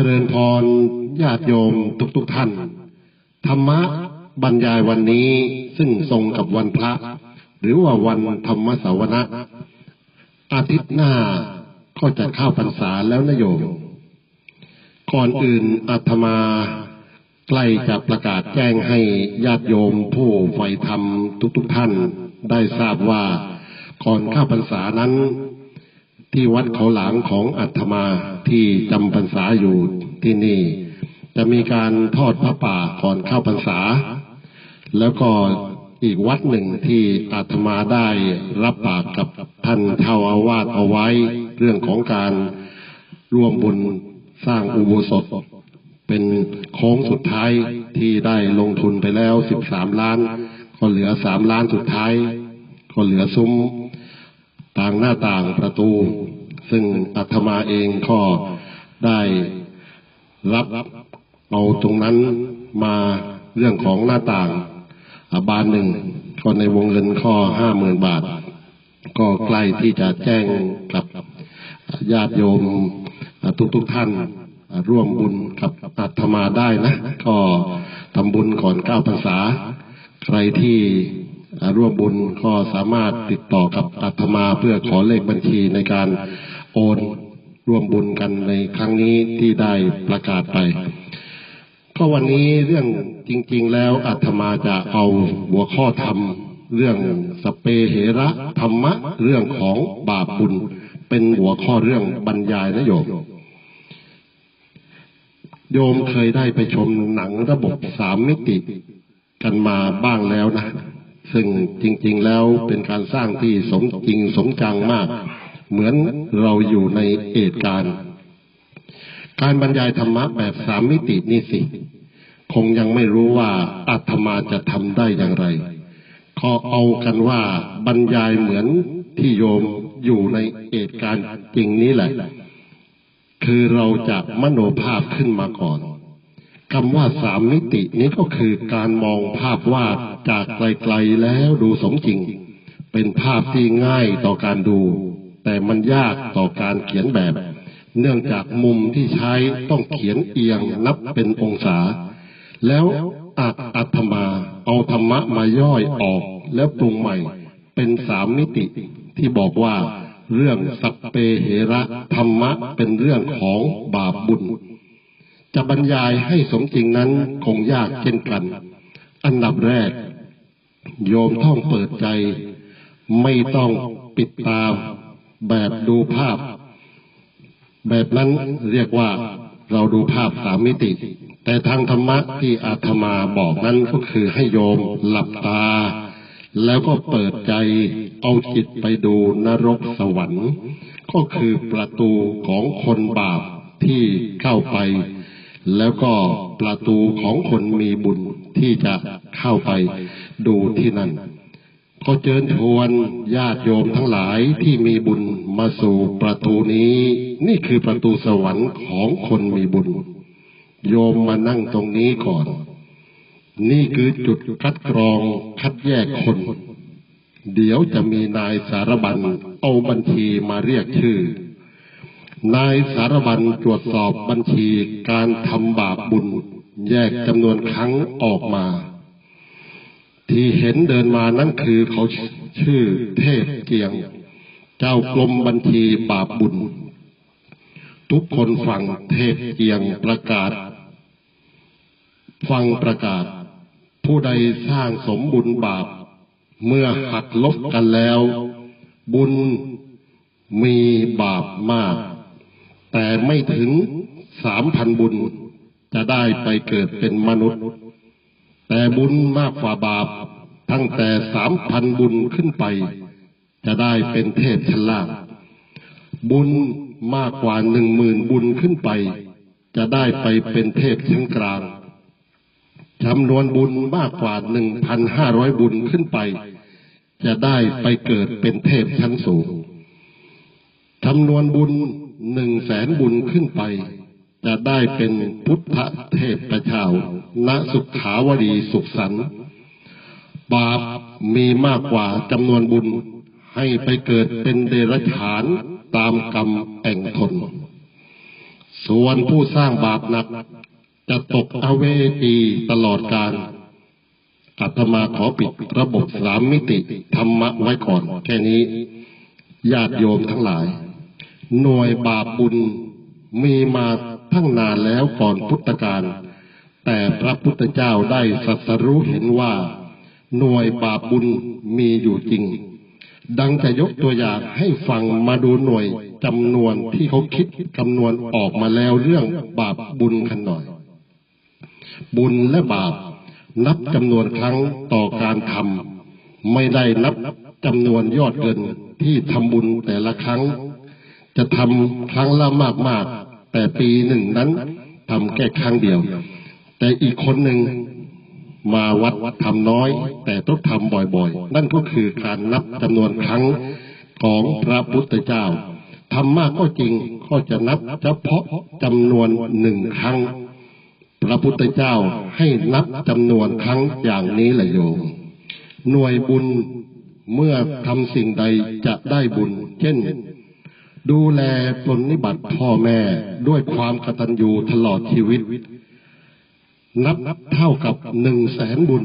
จริญพรญาติโยมทุกๆทท่าน ธรรมะบรรยายวันนี้ซึ่งทรงกับวันพระ หรือว่าวันธรรมสาวนะอาทิตย์หน้าก็จะเข้าพรรษาแล้วนะโยม ก่อนอื่นอาตมาใกล้จะประกาศแจ้งให้ญาติโยมผู้ใฝ่ธรรมทุกๆทท่านได้ทราบว่าก่อนเข้าพรรษานั้น ที่วัดเขาหลางของอาตมาที่จำพรรษาอยู่ที่นี่ จะมีการทอดพระป่าก่อนเข้าพรรษา แล้วก็อีกวัดหนึ่งที่อาตมาได้รับปากกับท่านเท่าอาวาสเอาไว้ เรื่องของการร่วมบุญสร้างอุโบสถ เป็นโค้งสุดท้ายที่ได้ลงทุนไปแล้วสิบสามล้าน ก็เหลือสามล้านสุดท้าย ก็เหลือซุ้ม ต่างหน้าต่างประตู ซึ่งอาตมาเองก็ได้รับเอาตรงนั้นมาเรื่องของหน้าต่างอ่าบานหนึ่งก็ในวงเงินข้อห้าหมื่นบาท ก็ใกล้ที่จะแจ้งกับญาติโยมทุกทุกท่านร่วมบุญกับอาตมาได้นะ ก็ทำบุญก่อนเก้าพรรษา ใครที่ ร่วมบุญก็สามารถติดต่อกับอาตมาเพื่อขอเลขบัญชีในการโอนร่วมบุญกันในครั้งนี้ที่ได้ประกาศไป ก็วันนี้เรื่องจริง ๆ แล้วอาตมาจะเอาหัวข้อธรรม เรื่องสเปเหระธรรมะ เรื่องของบาปบุญ เป็นหัวข้อเรื่องบรรยายนะโยมโยมเคยได้ไปชมหนังระบบสามมิติกันมาบ้างแล้วนะ ซึ่งจริง ๆ แล้วเป็นการสร้างที่สมจริงสมจังมาก เหมือนเราอยู่ในเหตุการณ์การบรรยายธรรมะแบบสามมิตินี่สิ คงยังไม่รู้ว่าอาตมาจะทำได้อย่างไร ขอเอากันว่าบรรยายเหมือนที่โยมอยู่ในเหตุการณ์จริงนี้แหละ คือเราจะมโนภาพขึ้นมาก่อน คำว่าสามมิตินี้ก็คือการมองภาพวาดจากไกลๆแล้วดูสมจริง เป็นภาพที่ง่ายต่อการดู แต่มันยากต่อการเขียนแบบ เนื่องจากมุมที่ใช้ต้องเขียนเอียงนับเป็นองศา แล้วอาอัตมาเอาธรรมะมาย่อยออกแล้วปรุงใหม่ เป็นสามมิติที่บอกว่า เรื่องสัพเปเหระธรรมะเป็นเรื่องของบาปบุญ จะบรรยายให้สมจริงนั้นคงยากเช่นกัน อันดับแรก โยมต้องเปิดใจ ไม่ต้องปิดตาแบบดูภาพ แบบนั้นเรียกว่าเราดูภาพสามมิติ แต่ทางธรรมะที่อาตมาบอกนั้นก็คือให้โยมหลับตา แล้วก็เปิดใจเอาจิตไปดูนรกสวรรค์ ก็คือประตูของคนบาปที่เข้าไป แล้วก็ประตูของคนมีบุญที่จะเข้าไปดูที่นั่นก็เชิญชวนญาติโยมทั้งหลายที่มีบุญมาสู่ประตูนี้ นี่คือประตูสวรรค์ของคนมีบุญ โยมมานั่งตรงนี้ก่อน นี่คือจุดคัดกรองคัดแยกคน เดี๋ยวจะมีนายสารบัญเอาบัญชีมาเรียกชื่อ นายสารบัญตรวจสอบบัญชีการทำบาปบุญ แยกจำนวนครั้งออกมา ที่เห็นเดินมานั่นคือเขาชื่อเทพเกียง เจ้ากรมบัญชีบาปบุญ ทุกคนฟังเทพเกียงประกาศ ฟังประกาศ ผู้ใดสร้างสมบุญบาป เมื่อหักลบกันแล้ว บุญมีบาปมาก แต่ไม่ถึงสามพันบุญ จะได้ไปเกิดเป็นมนุษย์ แต่บุญมากกว่าบาป ตั้งแต่สามพันบุญขึ้นไป จะได้เป็นเทพชั้นล่างบุญมากกว่าหนึ่งหมื่นบุญขึ้นไป จะได้ไปเป็นเทพชั้นกลางจำนวนบุญมากกว่าหนึ่งพันห้าร้อยบุญขึ้นไป จะได้ไปเกิดเป็นเทพชั้นสูงจำนวนบุญ หนึ่งแสนบุญขึ้นไป จะได้เป็นพุทธเทพประชาวณสุขาวดีสุขสันต์บาปมีมากกว่าจำนวนบุญ ให้ไปเกิดเป็นเดรัจฉานตามกรรมแอ่งทน ส่วนผู้สร้างบาปหนัก จะตกอเวจีตลอดกาลอาตมาขอปิดระบบสามมิติธรรมะไว้ก่อน แค่นี้ญาติโยมทั้งหลาย หน่วยบาปบุญมีมาทั้งนานแล้วก่อนพุทธกาลแต่พระพุทธเจ้าได้สัสรู้เห็นว่า หน่วยบาปบุญมีอยู่จริง ดังจะยกตัวอย่างให้ฟังมาดูหน่วยจำนวนที่เขาคิดคำนวณออกมาแล้วเรื่องบาปบุญกันหน่อย บุญและบาปนับจำนวนครั้งต่อการทำไม่ได้นับจำนวนยอดเงินที่ทำบุญแต่ละครั้ง จะทำครั้งละมากๆ แต่ปีหนึ่งนั้นทำแค่ครั้งเดียว แต่อีกคนหนึ่งมาวัดทำน้อย แต่ต้องทำบ่อยๆ นั่นก็คือการนับจำนวนครั้งของพระพุทธเจ้าทำมากก็จริงก็จะนับเฉพาะจำนวนหนึ่งครั้ง พระพุทธเจ้าให้นับจำนวนครั้งอย่างนี้แหละโยม หน่วยบุญเมื่อทำสิ่งใดจะได้บุญ เช่น ดูแลปรนนิบัติพ่อแม่ด้วยความกตัญญูตลอดชีวิตนับเท่ากับหนึ่งแสนบุญ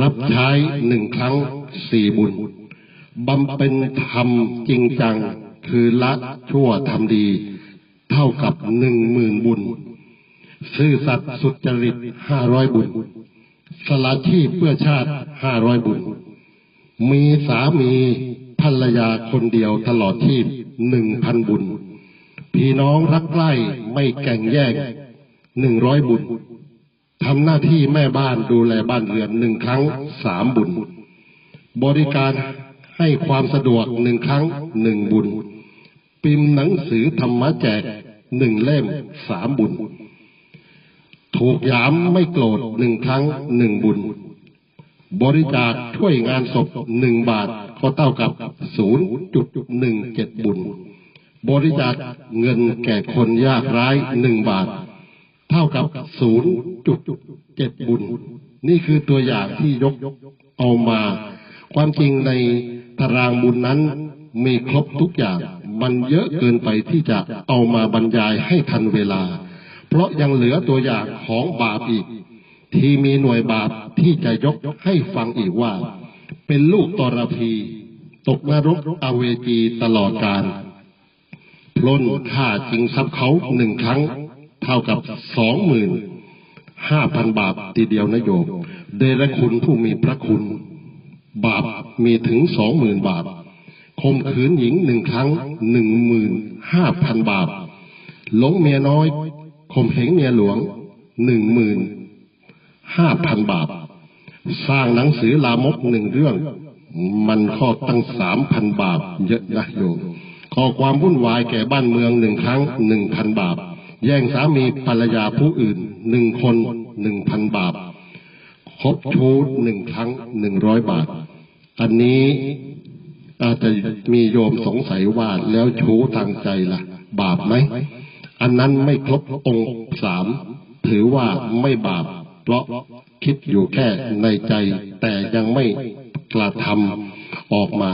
รับใช้หนึ่งครั้งสี่บุญบำเป็นธรรมจริงจัง คือละชั่วทำดี เท่ากับหนึ่งหมื่นบุญ ซื่อสัตย์สุจริตห้าร้อยบุญ สละชีพเพื่อชาติห้าร้อยบุญ มีสามี ภรรยาคนเดียวตลอดชีพหนึ่งพันบุญ พี่น้องรักใกล้ไม่แก่งแย่งหนึ่งร้อยบุญทำหน้าที่แม่บ้านดูแลบ้านเรือนหนึ่งครั้งสามบุญ บริการให้ความสะดวกหนึ่งครั้งหนึ่งบุญพิมพ์หนังสือธรรมะแจกหนึ่งเล่มสามบุญ ถูกยามไม่โกรธหนึ่งครั้งหนึ่งบุญ บริจาคช่วยงานศพหนึ่งบาท ก็เท่ากับศูนย์จุดหนึ่งเจ็ดบุญ บริจาคเงินแก่คนยากไร้หนึ่งบาท เท่ากับศูนย์จุดเจ็ดบุญ นี่คือตัวอย่างที่ยกเอามา ความจริงในตารางบุญนั้นมีครบทุกอย่าง มันเยอะเกินไปที่จะเอามาบรรยายให้ทันเวลา เพราะยังเหลือตัวอย่างของบาปอีก ที่มีหน่วยบาปที่จะยกให้ฟังอีกว่า เป็นลูกตรพี ตกนรกอเวจีตลอดกาลปล้นฆ่าจริงทรัพย์เขาหนึ่งครั้ง เท่ากับสองหมื่นห้าพันบาททีเดียวนะโยมเดรคุณผู้มีพระคุณ บาปมีถึงสองหมื่นบาทข่มขืนหญิงหนึ่งครั้งหนึ่งหมื่นห้าพันบาทหลงเมียน้อยข่มเหงเมียหลวงหนึ่งหมื่นห้าพันบาท สร้างหนังสือลามกหนึ่งเรื่อง มันข้อตั้งสามพันบาทเยอะนะโยมก่อความวุ่นวายแก่บ้านเมืองหนึ่งครั้งหนึ่งพันบาท แย่งสามีภรรยาผู้อื่นหนึ่งคนหนึ่งพันบาทคบชู้หนึ่งครั้งหนึ่งร้อยบาท อันนี้อาจจะมีโยมสงสัยว่าแล้วชู้ทางใจล่ะ บาปไหม อันนั้นไม่ครบองค์สามถือว่าไม่บาป เพราะ คิดอยู่แค่ในใจ แต่ยังไม่กระทำออกมา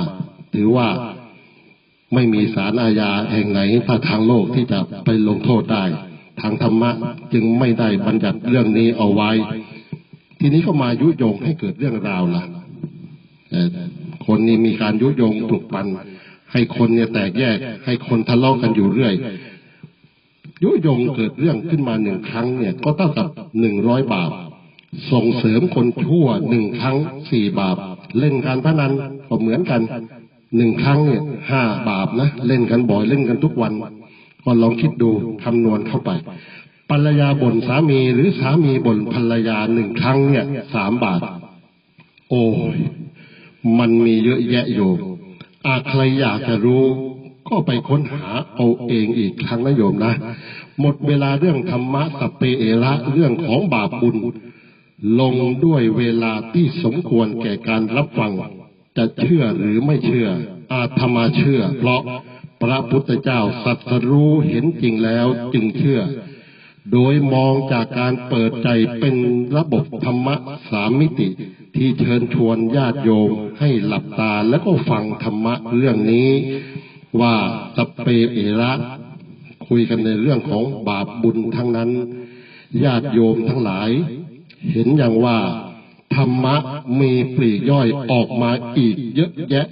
ถือว่าไม่มีสารอาญาแห่งไหนถ้าทางโลกที่จะไปลงโทษได้ ทางธรรมะจึงไม่ได้บัญญัติเรื่องนี้เอาไว้ ทีนี้ก็มายุยงให้เกิดเรื่องราวล่ะเอ่อคนนี้มีการยุยงปลุกปั่นให้คนเนี่ยแตกแยก ให้คนทะเลาะกันอยู่เรื่อย ยุยงเกิดเรื่องขึ้นมาหนึ่งครั้งเนี่ย ก็เท่ากับหนึ่งร้อยบาท ส่งเสริมคนชั่วหนึ่งครั้งสี่บาทเล่นการพนันก็เหมือนกันหนึ่งครั้งเนี่ยห้าบาทนะ เล่นกันบ่อยเล่นกันทุกวัน ก็ลองคิดดูคำนวณเข้าไปภรรยาบ่นสามีหรือสามีบ่นภรรยาหนึ่งครั้งเนี่ยสามบาท โอ้ยมันมีเยอะแยะโยมอาใครอยากจะรู้ก็ไปค้นหาเอาเองอีกครั้งนะโยมนะ หมดเวลาเรื่องธรรมะสเพเอระเรื่องของบาปบุญ ลงด้วยเวลาที่สมควรแก่การรับฟัง จะเชื่อหรือไม่เชื่อ อาธรรมาเชื่อ เพราะพระพุทธเจ้าสัตรู้เห็นจริงแล้วจึงเชื่อ โดยมองจากการเปิดใจเป็นระบบธรรมะสามมิติ ที่เชิญชวนญาติโยมให้หลับตาแล้วก็ฟังธรรมะเรื่องนี้ ว่าสเปเอระคุยกันในเรื่องของบาปบุญทั้งนั้น ญาติโยมทั้งหลาย เห็นอย่างว่าธรรมะมีปลีกย่อยออกมาอีกเยอะแยะ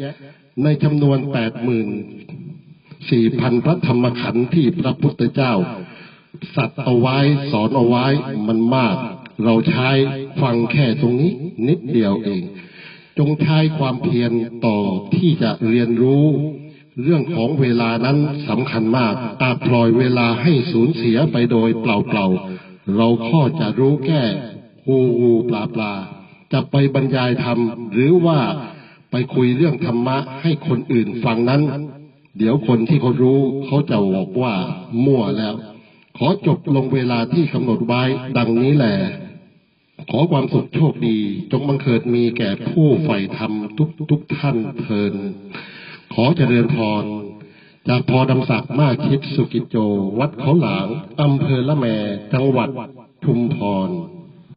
ในจำนวนแปดหมื่นสี่พันพระธรรมขันธ์ที่พระพุทธเจ้า สัตว์เอาไว้สอนเอาไว้มันมาก เราใช้ฟังแค่ตรงนี้นิดเดียวเอง จงใช้ความเพียรต่อที่จะเรียนรู้ เรื่องของเวลานั้นสำคัญมาก อาจปล่อยเวลาให้สูญเสียไปโดยเปล่าๆเราข้อจะรู้แค่ งูงูปลาปลาจะไปบรรยายธรรม หรือว่าไปคุยเรื่องธรรมะให้คนอื่นฟังนั้น เดี๋ยวคนที่เขารู้เขาจะบอกว่ามั่วแล้ว ขอจบลงเวลาที่กำหนดไว้ดังนี้แหละขอความสุขโชคดี จงบังเกิดมีแก่ผู้ใฝ่ธรรมทุกทุกท่านเทิน ขอเจริญพร จากพอดำศักดิ์มากคิดสุกิจโจ วัดเขาหลางอำเภอละแม จังหวัดชุมพร